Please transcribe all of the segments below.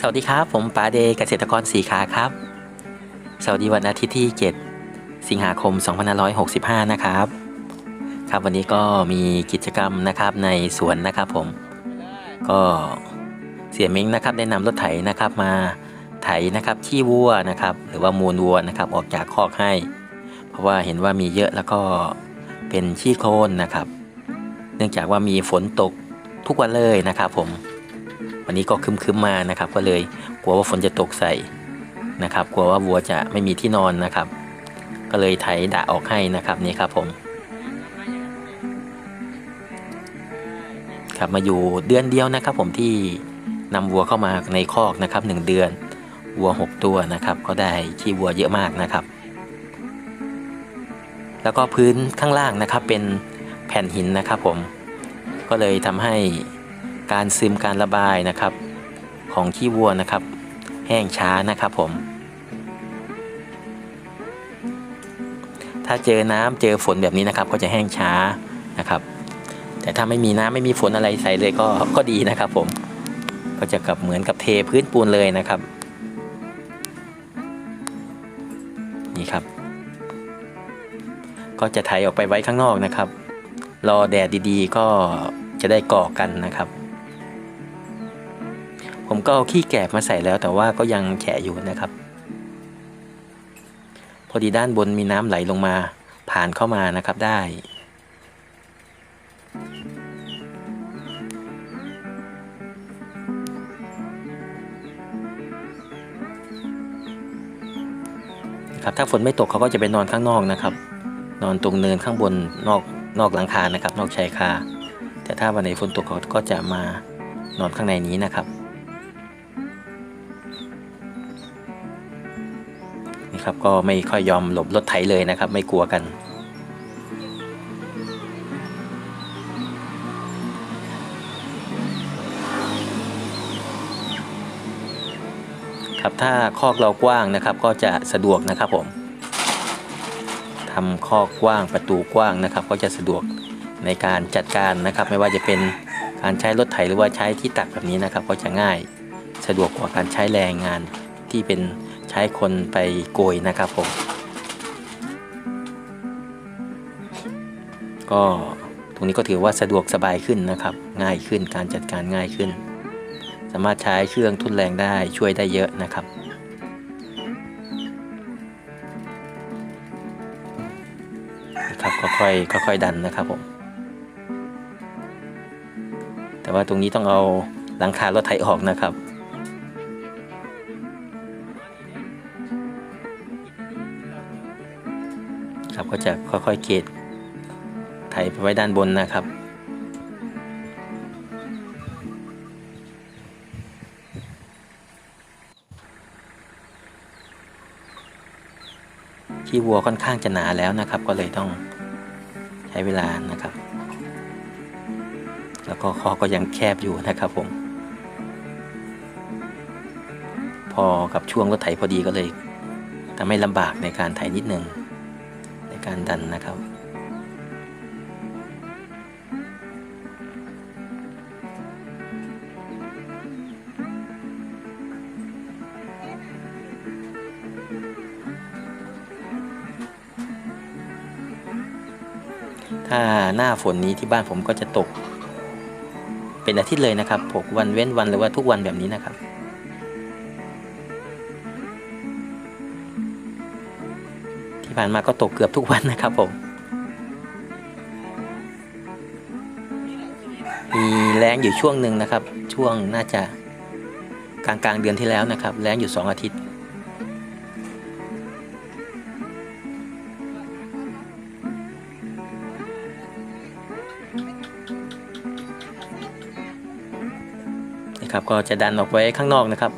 สวัสดีครับ ผมป๋าเดเกษตรกรสีขาครับ สวัสดีวันอาทิตย์ที่ 7 สิงหาคม 2565 นะครับ ครับวันนี้ก็มีกิจกรรมนะครับในสวนนะครับผม ก็เสียม้งนะครับได้นำรถไถนะครับมาไถนะครับขี้วัวนะครับ หรือว่ามูลวัวนะครับออกจากคอกให้ เพราะว่าเห็นว่ามีเยอะแล้วก็เป็นขี้โคลนนะครับ เนื่องจากว่ามีฝนตกทุกวันเลยนะครับผม วันนี้ก็คึมๆมานะครับ ก็เลยกลัวว่าฝนจะตกใส่นะครับ กลัวว่าวัวจะไม่มีที่นอนนะครับ ก็เลยไถดะออกให้นะครับนี่ครับผมครับมาอยู่เดือนเดียวนะครับ ผมที่นำวัวเข้ามาในคอกนะครับหนึ่งเดือนวัว 6 ตัวนะครับ ก็ได้ขี้วัวเยอะมากนะครับ แล้วก็พื้นข้างล่างนะครับเป็นแผ่นหินนะครับ ผมก็เลยทำให้ การซึมการระบายนะครับ ของขี้วัวนะครับ แห้งช้านะครับผม ถ้าเจอน้ำเจอฝนแบบนี้นะครับ ก็จะแห้งช้านะครับ แต่ถ้าไม่มีน้ำไม่มีฝนอะไรใส่เลยก็ก็ดีนะครับ ผม ก็จะกับเหมือนกับเทพื้นปูนเลยนะครับ นี่ครับ ก็จะไถออกไปไว้ข้างนอกนะครับรอแดดดีๆ ก็จะได้ก่อกันนะครับ ผมก็เอาขี้แกบมาใส่แล้วแต่ว่าก็ยังแฉะอยู่นะครับ พอดีด้านบนมีน้ำไหลลงมาผ่านเข้ามานะครับได้ ครับถ้าฝนไม่ตกเขาก็จะไปนอนข้างนอกนะครับ นอนตรงเนินข้างบนนอกนอกหลังคานะครับ นอกชายคา แต่ถ้าวันไหนฝนตกเขาก็จะมานอนข้างในนี้นะครับ ครับ ก็ไม่ค่อยยอมหลบรถไถเลยนะครับ ไม่กลัวกัน ครับถ้าคอกเรากว้างนะครับ ก็จะสะดวกนะครับผมทำคอกกว้างประตูกว้างนะครับ ก็จะสะดวกในการจัดการนะครับ ไม่ว่าจะเป็นการใช้รถไถหรือว่าใช้ที่ตักแบบนี้นะครับ ก็จะง่ายสะดวกกว่าการใช้แรงงานที่เป็น ช้คนไปโกยนะครับผม ก็ตรงนี้ก็ถือว่าสะดวกสบายขึ้นนะครับ ง่ายขึ้นการจัดการง่ายขึ้น สามารถใช้เครื่องทุนแรงได้ช่วยได้เยอะนะครับครับค่อยๆค่อยๆดันนะครับผมแต่ว่าตรงนี้ต้องเอาหลังคารถไถออกนะครับ ก็จะค่อยๆเกตไถไปไว้ด้านบนนะครับ ขี้วัวค่อนข้างจะหนาแล้วนะครับ ก็เลยต้องใช้เวลานะครับ แล้วก็คอก็ยังแคบอยู่นะครับผม พอกับช่วงรถไถพอดีก็เลยทำให้ลำบากในการไถนิดนึง การดันนะครับ ถ้าหน้าฝนนี้ที่บ้านผมก็จะตก เป็นอาทิตย์เลยนะครับหกวันเว้นวันหรือว่าทุกวันแบบนี้นะครับ ที่ผ่านมาก็ตกเกือบทุกวันนะครับผม มีแรงอยู่ช่วงหนึ่งนะครับ ช่วงน่าจะกลางกลางเดือนที่แล้วนะครับ แรงอยู่สองอาทิตย์ นะครับก็จะดันออกไว้ข้างนอกนะครับ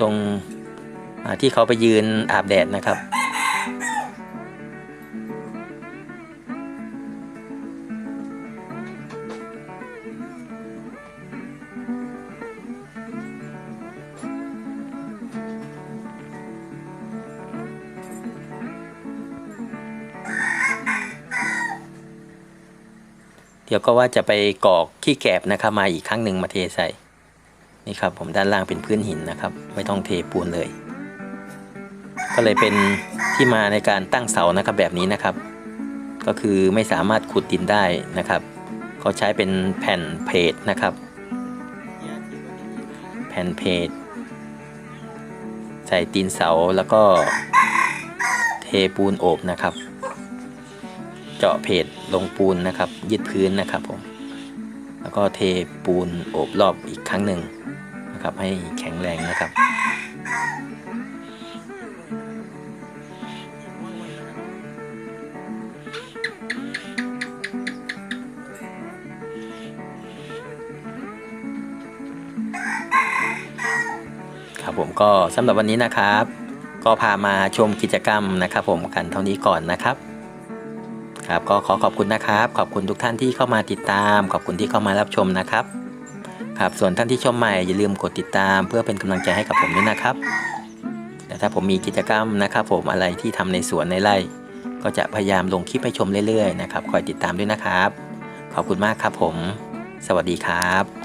ตรงที่เขาไปยืนอาบแดดนะครับ เดี๋ยวก็ว่าจะไปกอกขี้แกบนะครับมาอีกครั้งหนึ่งมาเทใส่นี่ครับผมด้านล่างเป็นพื้นหินนะครับ ไม่ต้องเทปูนเลย ก็เลยเป็นที่มาในการตั้งเสานะครับแบบนี้นะครับ ก็คือไม่สามารถขุดดินได้นะครับเขาใช้เป็นแผ่นเพจนะครับ แผ่นเพจใส่ตีนเสาแล้วก็เทปูนโอบนะครับ เจาะเพจลงปูนนะครับ ยึดพื้นนะครับผม แล้วก็เทปูนโอบรอบอีกครั้งหนึ่งนะครับ ให้แข็งแรงนะครับครับผมก็สำหรับวันนี้นะครับ ก็พามาชมกิจกรรมนะครับ ผมกันเท่านี้ก่อนนะครับ ครับก็ขอขอบคุณนะครับ ขอบคุณทุกท่านที่เข้ามาติดตาม ขอบคุณที่เข้ามารับชมนะครับ ครับส่วนท่านที่ชมใหม่อย่าลืมกดติดตามเพื่อเป็นกำลังใจให้กับผมด้วยนะครับและถ้าผมมีกิจกรรมนะครับ ผมอะไรที่ทำในสวนในไร่ก็จะพยายามลงคลิปให้ชมเรื่อยๆนะครับคอยติดตามด้วยนะครับ ขอบคุณมากครับผม สวัสดีครับ